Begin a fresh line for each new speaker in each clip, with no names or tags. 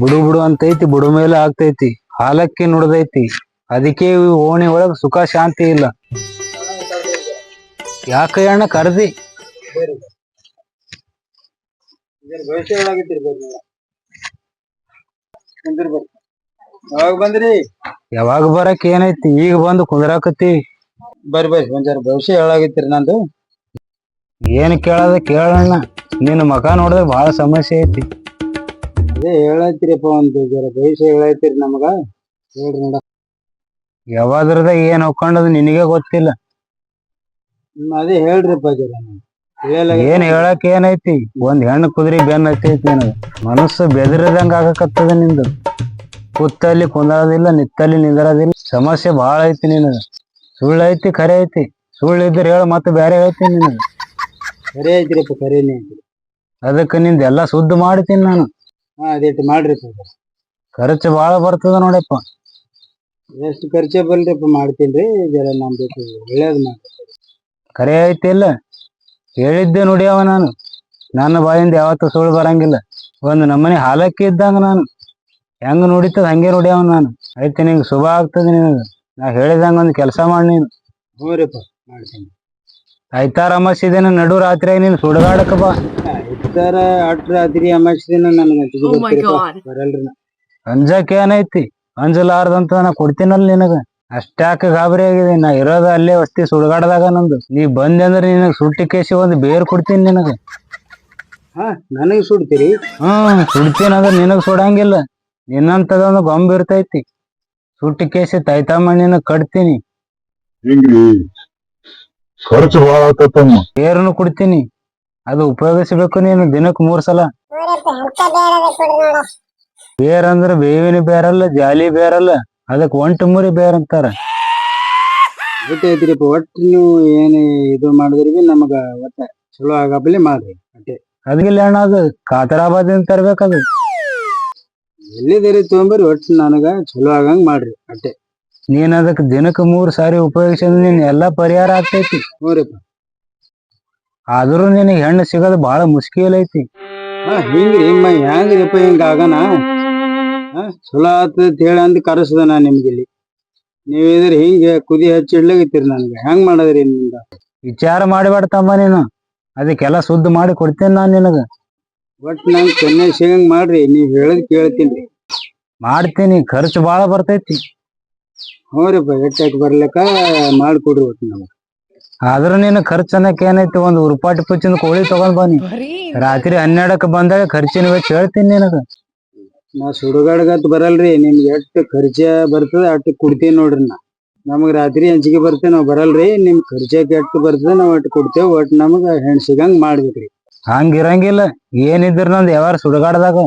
ಬುಡು ಬಿಡು ಅಂತೈತಿ ಬಿಡು ಮೇಲೆ ಆಗ್ತೈತಿ ಹಾಲಕ್ಕಿ ನುಡ್ದೈತಿ. ಅದಕ್ಕೆ ಓಣಿ ಒಳಗ್ ಸುಖ ಶಾಂತಿ ಇಲ್ಲ. ಯಾಕೆ ಅಣ್ಣ ಕರ್ದಿ?
ಯಾವಾಗ ಬಂದ್ರಿ?
ಯಾವಾಗ ಬರಕ್ ಏನೈತಿ? ಈಗ ಬಂದು ಕುಂದ್ರಾಕತಿ
ಬರ್ರಿ ಬರ್ರಿ ಬಂದ್ರಿ ಭವಿಷ್ಯ ಹೇಳಾಗಿತ್ತೀರಿ ನಂದು.
ಏನ್ ಕೇಳದ ಕೇಳಣ್ಣ. ನಿನ್ನ ಮಕ ನೋಡಿದ್ರೆ ಬಹಳ ಸಮಸ್ಯೆ ಐತಿ.
ಅದೇ ಹೇಳತ್ತೀರಪ್ಪ ಒಂದು ಜರ ಭವಿಷ್ಯ ಹೇಳತ್ತೀರಿ ನಮಗ. ಹೇಳ್ರಿ ನೋಡ.
ಯಾವಾದ್ರದ ಏನ್ ಹೊಕ್ಕೊಂಡದ್ ನಿನಗೆ ಗೊತ್ತಿಲ್ಲ.
ಹ್ಮ್, ಅದೇ ಹೇಳ್ರಿಪ್ಪ ಜರ. ಹೇಳಲ್ಲ
ಏನ್ ಹೇಳಕ್ ಏನೈತಿ? ಒಂದ್ ಹೆಣ್ಣು ಕುದ್ರಿ ಬೆನ್ ಹತ್ತೈತಿ ನಿನಗ. ಮನಸ್ಸು ಬೆದರಿದಂಗ ಆಗಕತ್ತದ ನಿಂದು. ಕೂತಲ್ಲಿ ಕುಂದರೋದಿಲ್ಲ ನಿತ್ತಲ್ಲಿ ನಿಂದರದಿಲ್ಲ. ಸಮಸ್ಯೆ ಬಹಳ ಐತಿ ನಿನಗ. ಸುಳ್ಳು ಐತಿ ಖರೆ ಐತಿ. ಸುಳ್ಳು ಇದ್ರೆ ಹೇಳ ಮತ್ತೆ ಬೇರೆ ಐತಿ ನಿನಗ.
ಖರೆ ಐತ್ರಿಪ್ಪ ಖರೇನೆ ಐತಿ
ಅದಕ್ಕೆ ನಿಂದ ಎಲ್ಲಾ ಸುದ್ದ ಮಾಡ್ತೀನಿ ನಾನು.
ಹಾ ಅದೇಟ್ ಮಾಡ್ರಿಪ್ಪ ಜರ.
ಖರ್ಚು ಬಾಳ ಬರ್ತದ ನೋಡಪ್ಪ.
ಎಷ್ಟು ಖರ್ಚೆ ಬಲ್ರಿಪ್ಪ ಮಾಡ್ತೀನಿ ಜರ ನಮ್ ಬೇಕು ಒಳ್ಳೇದ್ ಮಾಡ್ರಿ
ಖರೆ ಐತಿ ಇಲ್ಲ. ಹೇಳಿದ್ದೆ ನೋಡ್ಯಾವ ನಾನು. ನನ್ನ ಬಾಯಿಂದ ಯಾವತ್ತೂ ಸುಳ್ಳು ಬರಂಗಿಲ್ಲ. ಒಂದು ನಮ್ಮನೆ ಹಾಲಕ್ಕಿ ಇದ್ದಂಗ ನಾನು. ಹೆಂಗ್ ನೋಡಿತದ ಹಂಗೆ ನುಡಿಯವ ನಾನು. ಐತಿ ನಿಂಗೆ ಶುಭ ಆಗ್ತದ ನಿನಗ. ನಾ ಹೇಳಿದಂಗ ಒಂದು ಕೆಲಸ ಮಾಡಿ ನೀನು.
ಹ್ಞೂ ರೀಪ್ಪ ಮಾಡ್ತೀನಿ.
ಐತಾರ ಅಮಾಸಿದೇನ ನಡು ರಾತ್ರಿಯಾಗ ನೀನು ಸುಡಗಾಡಕ ಬಾ.
ಇತ್ತಾರ ಅಟ್ ರಾತ್ರಿ ಅಮಾಸಿ ದಿನ ನನಗೆ. ಬರಲ್ರಿ.
ಅಂಜಕ್ ಏನೈತಿ? ಅಂಜಲಾರ್ದಂತ ನಾ ಕೊಡ್ತೀನಲ್ಲ ನಿನಗ. ಅಷ್ಟ್ಯಾಕ ಗಾಬರಿ ಆಗಿದೆ? ನಾ ಇರೋದ ಅಲ್ಲೇ ವಸ್ತಿ ಸುಡಗಾಡದಾಗ ನಂದು. ನೀ ಬಂದೆ ಅಂದ್ರೆ ನಿನಗ ಸುಟ್ಟಿ ಕೇಸಿ ಒಂದು ಬೇರ್ ಕೊಡ್ತೀನಿ ನಿನಗ.
ಹಾ ನನಗೆ ಸುಡ್ತೀರಿ?
ಹ್ಮ್ ಸುಡ್ತೀನಿ ಅಂದ್ರೆ ನಿನಗ್ ಸುಡಂಗಿಲ್ಲ. ನಿನ್ನಂತದೊಂದು ಗೊಂಬ ಇರ್ತೈತಿ. ಸುಟ್ಟಿ ಕೇಸಿ ತೈತಮ್ಮ ಕಡ್ತೀನಿ ಕಟ್ತೀನಿ.
ಹಿಂಗ್ರಿ ಖರ್ಚು
ಬೇರನ್ನು ಕೊಡ್ತೀನಿ. ಅದು ಉಪಯೋಗಿಸಬೇಕು ನೀನು ದಿನಕ್ ಮೂರ್ ಸಲ. ಬೇರ್ ಅಂದ್ರ ಬೇವಿನ ಬೇರಲ್ಲ ಜಾಲಿ ಬೇರಲ್ಲ ಅದಕ್ ಒಂಟು ಮುರಿ ಬೇರ್ ಅಂತಾರ.
ಒಟ್ಟು ಐತಿರಿಪ್ಪ ಒಟ್ಟು ನೀವು ಏನು ಇದು ಮಾಡಿದ್ರಿ ಬಿ ನಮಗ ಒಟ್ಟ ಚಲೋ ಆಗಬಲ್ಲಿ ಮಾಡ್ರಿ ಅಟ್ಟೆ
ಅದಿಲ್ಲ ಅಣ್ಣ ಅದು ಕಾತರಾಬಾದಿಂದ ತರ್ಬೇಕದು
ಎಲ್ಲಿದ್ದೀರಿ ತೊಗೊಂಬರಿ ಒಟ್ಟು ನನಗ ಚಲೋ ಆಗಂಗ್ ಮಾಡ್ರಿ ಅಟ್ಟೆ
ನೀನ್ ಅದಕ್ ದಿನಕ್ ಮೂರ್ ಸಾರಿ ಉಪಯೋಗಿಸಿದ್ರೆ ನೀನ್ ಎಲ್ಲಾ ಪರಿಹಾರ ಆಗ್ತೈತಿ.
ಹ್ಞೂರಿಪ್ಪ.
ಆದ್ರೂ ನಿನಗೆ ಹೆಣ್ಣು ಸಿಗೋದು ಬಹಳ ಮುಷ್ಕಿಲ್ ಐತಿ.
ಹಿಂಗ್ರಿ ಮ ಹೆಂಗ್ರಿಪ್ಪ ಹಿಂಗ ಆಗನ? ಚಲೋ ಆತದ ಹೇಳಿ ಅಂದ್ ಕರೆಸ್ದ ನಾ ನಿಮ್ಗೆ ನೀವಿದ್ರೆ ಹಿಂಗೆ ಕುದಿ ಹಚ್ಚಿ ನನ್ಗೆ. ಹೆಂಗ್ ಮಾಡದ್ರಿ ನಿಮ್ದ
ವಿಚಾರ ಮಾಡಿಬೇಡ್ತಮ್ಮ ನೀನು. ಅದಕ್ಕೆಲ್ಲ ಸುದ್ದಿ ಮಾಡಿ ಕೊಡ್ತೇನೆ ನಾನು ನಿನಗ.
ಒಟ್ ನಂಗ್ ಚೆನ್ನೈ ಸಿಗಂಗ್ ಮಾಡ್ರಿ ನೀವ್ ಹೇಳದ್ ಕೇಳ್ತೀನಿ.
ಮಾಡ್ತೀನಿ ಖರ್ಚು ಬಾಳ ಬರ್ತೈತಿ.
ಹ್ಞೂರಿಪ್ಪ ಎಟ್ಟಾಕ್ ಬರ್ಲಿಕ್ಕ? ಮಾಡ್ಕೊಡ್ರಿ ಒಟ್ಟು ನಮಗ.
ಆದ್ರೂ ನೀನ್ ಖರ್ಚು ಅನ್ನಕ್ ಏನೈತಿ? ಒಂದ್ ಉರುಪಾಟಿ ಪುಚ್ಚಿನ ಕೋಳಿ ತಗೊಂಡ್ ಬನ್ನಿ. ರಾತ್ರಿ ಹನ್ನೆರಡಕ್ಕೆ ಬಂದಾಗ ಖರ್ಚಿನ ವೆಚ್ಚ ಹೇಳ್ತೀನಿ ನಿನಗ.
ನಾ ಸುಡುಗಾಡ್ಗತ್ ಬರಲ್ರಿ ನಿಮ್ಗೆ ಎಷ್ಟು ಖರ್ಚ ಬರ್ತದ ಅಷ್ಟು ಕುಡ್ತೀನಿ ನೋಡ್ರಿ ನಾ. ನಮಗ್ ರಾತ್ರಿ ಹಂಚಿಗೆ ಬರ್ತೇವೆ ನಾವ್ ಬರಲ್ರಿ ನಿಮ್ ಖರ್ಚಕ್ಕೆ ಎಷ್ಟು ಬರ್ತದ ನಾವ್ ಅಷ್ಟ್ ಕೊಡ್ತೇವೆ ಒಟ್ಟು ನಮಗ ಹೆಣ್ ಸಿಗಂಗ್ ಮಾಡ್ಬೇಕ್ರಿ.
ಹಂಗ ಇರಂಗಿಲ್ಲ ಏನಿದ್ರ ನಂದ್ ಯಾವಾರ ಸುಡುಗಾಡದಾಗ?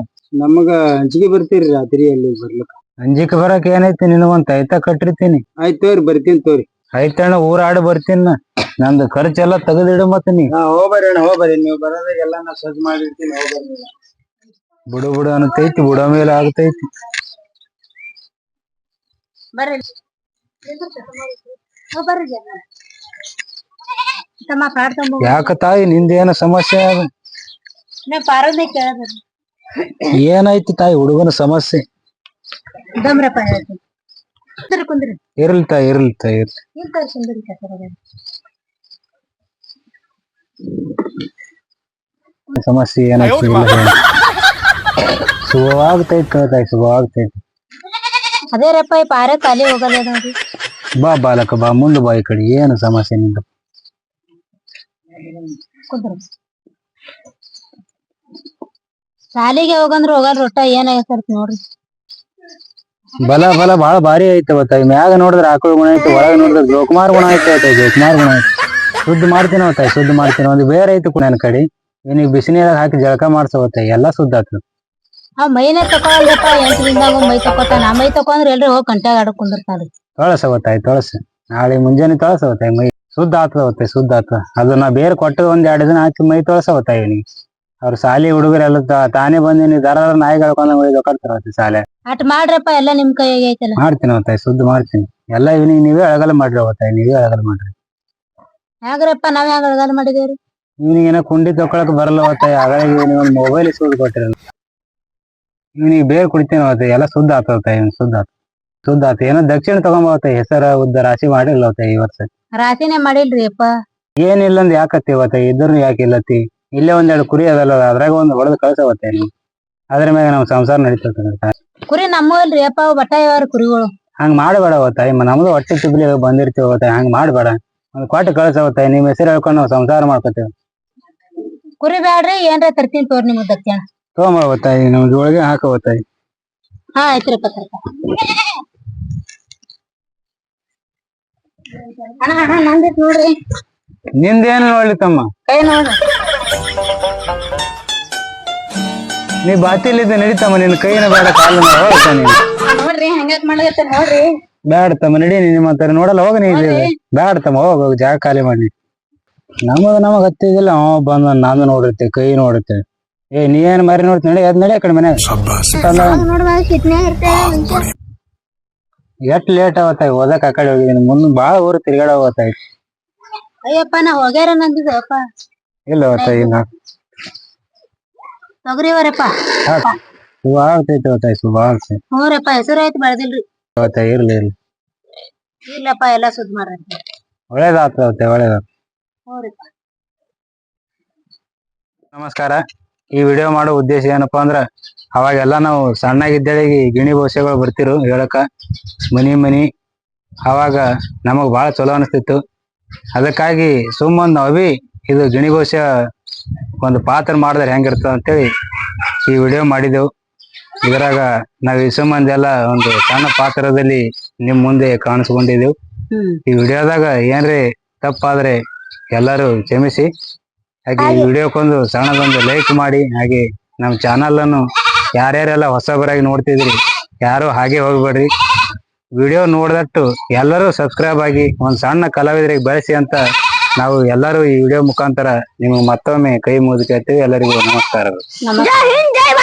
ನಮಗ ಹಂಚಿಗೆ ಬರ್ತೀರಿ ರಾತ್ರಿ ಅಲ್ಲಿ ಬರ್ಲಕ್ಕ?
ಅಂಜಿಕ್ ಬರಕ್ ಏನೈತಿ? ನಿನಗೊಂದ್ ತೈತ ಕಟ್ಟಿರ್ತೀನಿ.
ಆಯ್ತ್ ತೋರಿ ಬರ್ತೀನಿ ತೋರಿ.
ಐತಣ್ಣ ಊರಾಡ್ ಬರ್ತೀನಿ ನಾ. ನಂದು ಖರ್ಚೆಲ್ಲ ತೆಗೆದಿಡು ಮತ್ತೆ ನೀ.
ಹಾ ಹೋಗ್ಬರ್ರಿ ಅಣ್ಣ ಹೋಗ್ಬರ್ರಿ ನೀವು ಬರೋದಾಗೆಲ್ಲ ನಾ ಸಜ್ಜು ಮಾಡಿರ್ತೀನಿ ಹೋಗ್ಬರ್ರಿ ಬಿಡು
ಬಿಡು ಬುಡು ಅನ್ನತೈತಿ ಬುಡ ಮೇಲೆ ಆಗತೈತಿ.
ಬರ್ರಿ.
ಯಾಕ ತಾಯಿ ನಿಂದೇನ ಸಮಸ್ಯೆ ಅದ
ನಾ ಕೇಳದ.
ಏನೈತಿ ತಾಯಿ ಹುಡುಗನ ಸಮಸ್ಯೆ?
ದಮ್ರಪ್ಪ ಹೇಳ್ತೀನಿ. ಕುಂದ್ರಿ ಕುಂದ್ರಿ.
ಇರ್ಲಿ ತಾಯಿ ಇರ್ಲಿ ತಾಯಿ ಇರ್ಲಿ. ಇಲ್ಲ ಏನಾಗ್ತದೆ ಶುಭವಾಗ್ತೈತಿ ತಾಯಿ ಶುಭವಾಗ್ತೈತಿ.
ಅದೇ ರಪ್ಪ ಈ ಪಾರ ಖಾಲಿ ಹೋಗಲ್ಲ ನೋಡಿ
ಬಾ ಬಾಲಕ ಬಾ ಮುಂದೆ ಬಾ ಈ ಕಡೆ. ಏನು ಸಮಸ್ಯೆ ನಿಂದು?
ಕುಂದ್ರಿ ಶಾಲಿಗೆ ಹೋಗಂದ್ರ ಹೋಗಲ್ ರೊಟ್ಟ ಏನಾಗತ್ತ ನೋಡ್ರಿ.
ಬಲ ಬಲ ಬಾಳ ಭಾರಿ ಐತೆ ತಾಯಿ ಮ್ಯಾಗ ನೋಡಿದ್ರೆ ಆಕಳ ಗುಣ ಐತೆ ಒಳಗ ನೋಡಿದ್ರೆ ಜೋಕುಮಾರ್ ಗುಣ ಐತೆ ತಾಯಿ ಜೋಕುಮಾರ್ ಗುಣ ಐತಿ. ಶುದ್ಧ ಮಾಡ್ತೀನಿ ತಾಯಿ ಶುದ್ಧ ಮಾಡ್ತೀನಿ. ಒಂದು ಬೇರೆ ಐತಿ ನನ್ನ ಕಡೆ. ಏನಿಗೆ ಬಿಸಿ ನೀರಾಗ ಹಾಕಿ ಜಳಕ ಮಾಡ್ಸವ ತಾಯಿ ಎಲ್ಲಾ ಶುದ್ಧ ಆತು.
ಆ ಮೈನೇ ತಕೊಳಲ್ರಪ್ಪ ಎಂಟು ದಿನದಾಗ ಮೈ ತಕೋತಾನ ಮೈ ತಕೊಂಡ್ರೆ ಎಲ್ರಿ ಹೋಗಿ ಕಂಟ್ಯಾಗ ಆಡಕ್ ಕುಂದಿರ್ತಾರಿ.
ತೊಳಸ ನಾಳೆ ಮುಂಜಾನೆ ತೊಳಸವ ತಾಯಿ ಮೈ ಶುದ್ಧ ಆತದ ತಾಯಿ ಶುದ್ಧ ಆತ. ಅದು ನಾ ಬೇರೆ ಕೊಟ್ಟು ಒಂದ್ ಎರಡು ದಿನ ಹಾಕಿ ಮೈ ತೊಳಸವ ತಾಯಿ ನೀ ಅವ್ರ ಶಾಲಿ ಹುಡುಗರೆಲ್ಲ ತಾನೇ ಬಂದು ನೀವು ದರ ನಾಯಿ ಕಳ್ಕೊಂಡ್ ಒಯ್ದು ಕೊಡ್ತಾರ ಶಾಲೆ
ಅಟ್ ಮಾಡ್ರಪ್ಪ ಎಲ್ಲ ನಿಮ್ ಕೈಯಾಗ ಐತಲ್ಲ.
ಮಾಡ್ತೀನಿ ಅವತ್ತಾಯಿ ಶುದ್ಧ ಮಾಡ್ತೀನಿ. ಎಲ್ಲ ಇವ್ನಿಗೆ ನೀವೇ ಅಳಗಲ ಮಾಡ್ರಿ ಅವತ್ತಾಯಿ ನೀವೇ ಅಳಗಲ ಮಾಡ್ರಿ.
ಹ್ಯಾಗ್ರಪ್ಪ ನಾವ್ ಹ್ಯಾಂಗ ಅಳಗಾಲ ಮಾಡಿದೇವ್ರಿ?
ಇವನಿಗೆ ಏನೋ ಕುಂಡಿ ತಕೊಳಕ್ ಬರಲ್ಲ ಅವತ್ತಾಯಿ ಆಗಳಿಗೆ ಒಂದು ಮೊಬೈಲ್ ಇಸ್ಕೊಂಡು ಕೊಟ್ಟಿರಲ್ಲ ಇವನಿಗೆ ಬೇರೆ ಕುಡಿತೇನೆ ಅವತ್ತೆ ಎಲ್ಲ ಶುದ್ಧ ಆತವತ್ತ ಇವ್ನ ಸುದ್ದ ಆತ. ಶುದ್ಧ ಆತ. ಏನೋ ದಕ್ಷಿಣ ತಗೊಂಬತ್ತ ಹೆಸರ ಉದ್ದ ರಾಶಿ ಮಾಡಿಲ್ಲ ಅವತ್ತ ಈ ವರ್ಷ.
ರಾಶಿನೇ ಮಾಡಿಲ್ರಿ ಅಪ್ಪ
ಏನಿಲ್ಲ ಅಂದ್ ಯಾಕತ್ತಿ ಅವತ್ತ ಇದ್ರೂ ಯಾಕೆ ಇಲ್ಲತ್ತಿ? ಇಲ್ಲೇ ಒಂದೆರಡು ಕುರಿ ಅದಲ್ಲ ಅದ್ರಾಗ ಒಂದ್ ಹೊಡೆದು ಕಳ್ಸವತ್ತೆ ಅದ್ರ ಮ್ಯಾಗ ನಮ್ ಸಂಸಾರ ನಡೀತದ
ಕುರಿ ನಮ್ಮ ಇಲ್ರಿ ಅಪ್ಪ ಅವು ಬಟ್ಟ ಯಾವಾರ ಕುರಿಗಳು?
ಹಂಗ್ ಮಾಡಬೇಡ ಅವತ್ತ ನಮ್ದು ಹೊಟ್ಟೆ ತಿಬ್ಲಿ ಬಂದಿರ್ತೀವಿ ಅವತ್ತ ಹಂಗ್ ಮಾಡಬೇಡ. ಒಂದ್ ಕೊಟ್ಟು ಕಳ್ಸವತ್ತ ನಿಮ್ ಹೆಸರು ಹೇಳ್ಕೊಂಡು ನಾವು ಸಂಸಾರ ಮಾಡ್ಕೊತೇವೆ.
ಕುರಿ ಬ್ಯಾಡ್ರಿ ಏನ್ರ ತರ್ತೀನಿ ತೋರ್ ನಿಮಗ್ ದಕ್ಷಿಣ
ತಗೊಂಬವತ್ತ ನಮ್ ಜೋಳಿಗೆ ಹಾಕೋತಾಯಿ
ಹಾ ಆಯ್ತ್ರಿ ತರ್ಕ. ಅಣ್ಣ ಅಣ್ಣ ನಂದಿತ್ ನೋಡ್ರಿ.
ನಿಂದೇನು ನೋಡ್ಲಿ ತಮ್ಮ?
ಕೈ ನೋಡ್ರಿ.
ನೀ ಬಾತಿಲಿದ್ದ ನಡೀತಮ್ಮ ನಿನ್ ಕೈನ ಬೇಡ ಕಾಲು ಹೋಗ್ತ
ನೋಡ್ರಿ ಹಂಗಾಕ್ ಮಾಡ್ಲತ್ತ ನೋಡ್ರಿ.
ಬ್ಯಾಡ ತಮ್ಮ ನಡಿ ನೀನ್ ಮತ್ತೆ ನೋಡಲ್ಲ ಹೋಗ ನೀ. ಬ್ಯಾಡ ತಮ್ಮ ಹೋಗ ಹೋಗ್ ಜಾಗ ಖಾಲಿ ಮಾಡಿ. ನಮಗ ನಮಗ್ ಹತ್ತಿದಿಲ್ಲ. ಅವ ಬಂದ ನಾನು ನೋಡಿರ್ತೆ ಕೈ ನೋಡುತ್ತೆ ಏ ನೀ ಏನ್ ಮಾರಿ ನೋಡ್ತೀನಿ ನಡಿ ಅದ್ ನಡಿ ಆ ಕಡೆ
ಕಿಟ್ನ್ಯಾಗ
ಎಷ್ಟ್ ಲೇಟ್ ಆಗತ್ತ ಓದಕ್ ಆ ಕಡೆ ಹೋಗಿದ್ದೀನಿ. ಮುಂದ್ ಬಾಳ ಊರು ತಿರ್ಗಾಡ
ಅಯ್ಯಪ್ಪ ನಾ ಹೋಗ್ಯಾರ ನಂದಿದ್ದಪ್ಪ
ಇಲ್ಲ ಅವತ್ತ ಇಲ್ಲ.
ತೊಗರಿವರಪ್ಪ
ಸುವ ಆಗ್ತೈತಿ ಅವತ್ತ ಸುವ ಆಗ್ತೈತಿ.
ಹ್ಞೂರಪ್ಪ ಹೆಸರು ಆಯ್ತು ಬೆಳ್ದಿಲ್ರಿ
ಅವತ್ತ ಇರ್ಲಿ ಇರ್ಲಿ.
ಇಲ್ಲಪ್ಪ ಎಲ್ಲ ಸುದ್ ಮಾಡ್ರಿ
ಒಳ್ಳೇದಾಗ್ತದ ಅವತ್ತೆ ಒಳ್ಳೇದಾಗ್ತದ. ನಮಸ್ಕಾರ. ಈ ವಿಡಿಯೋ ಮಾಡೋ ಉದ್ದೇಶ ಏನಪ್ಪಾ ಅಂದ್ರ ಅವಾಗೆಲ್ಲ ನಾವು ಸಣ್ಣಗಿದ್ದಳಿಗೆ ಗಿಣಿ ಬಹುಶಗಳು ಬರ್ತಿರು ಹೇಳಕ. ಮನಿ ಮನಿ. ಅವಾಗ ನಮಗ್ ಬಾಳ ಚಲೋ ಅನಿಸ್ತಿತ್ತು. ಅದಕ್ಕಾಗಿ ಸುಮ್ಮನ್ ಅವಿ ಇದು ಗಿಣಿ ಬಹುಶ ಒಂದು ಪಾತ್ರ ಮಾಡಿದ್ರೆ ಹೆಂಗಿರ್ತದ ಅಂತೇಳಿ ಈ ವಿಡಿಯೋ ಮಾಡಿದೆವು ಇದ್ರಾಗ ನಾವ್ ಈ ಮಂದಿ ಎಲ್ಲ ಒಂದು ಸಣ್ಣ ಪಾತ್ರದಲ್ಲಿ ನಿಮ್ ಮುಂದೆ ಕಾಣಿಸ್ಕೊಂಡಿದೆವು. ಈ ವಿಡಿಯೋದಾಗ ಏನ್ರಿ ತಪ್ಪಾದ್ರೆ ಎಲ್ಲರೂ ಕ್ಷಮಿಸಿ. ಹಾಗೆ ಈ ವಿಡಿಯೋಕ್ಕೊಂದು ಸಣ್ಣದೊಂದು ಲೈಕ್ ಮಾಡಿ ಹಾಗೆ ನಮ್ಮ ಚಾನಲ್ ಅನ್ನು ಯಾರ್ಯಾರೆಲ್ಲ ಹೊಸಬರಾಗಿ ನೋಡ್ತಿದ್ರಿ ಯಾರು ಹಾಗೆ ಹೋಗ್ಬೇಡ್ರಿ. ವಿಡಿಯೋ ನೋಡ್ದಟ್ಟು ಎಲ್ಲರೂ ಸಬ್ಸ್ಕ್ರೈಬ್ ಆಗಿ ಒಂದ್ ಸಣ್ಣ ಕಲಾವಿದರಿಗೆ ಬೆಳೆಸಿ ಅಂತ ನಾವು ಎಲ್ಲರೂ ಈ ವಿಡಿಯೋ ಮುಖಾಂತರ ನಿಮಗೆ ಮತ್ತೊಮ್ಮೆ ಕೈ ಮುಗಿದು ಕೇಳ್ತೀವಿ. ಎಲ್ಲರಿಗೂ ನಮಸ್ಕಾರಗಳು.
ನಮಸ್ಕಾರ.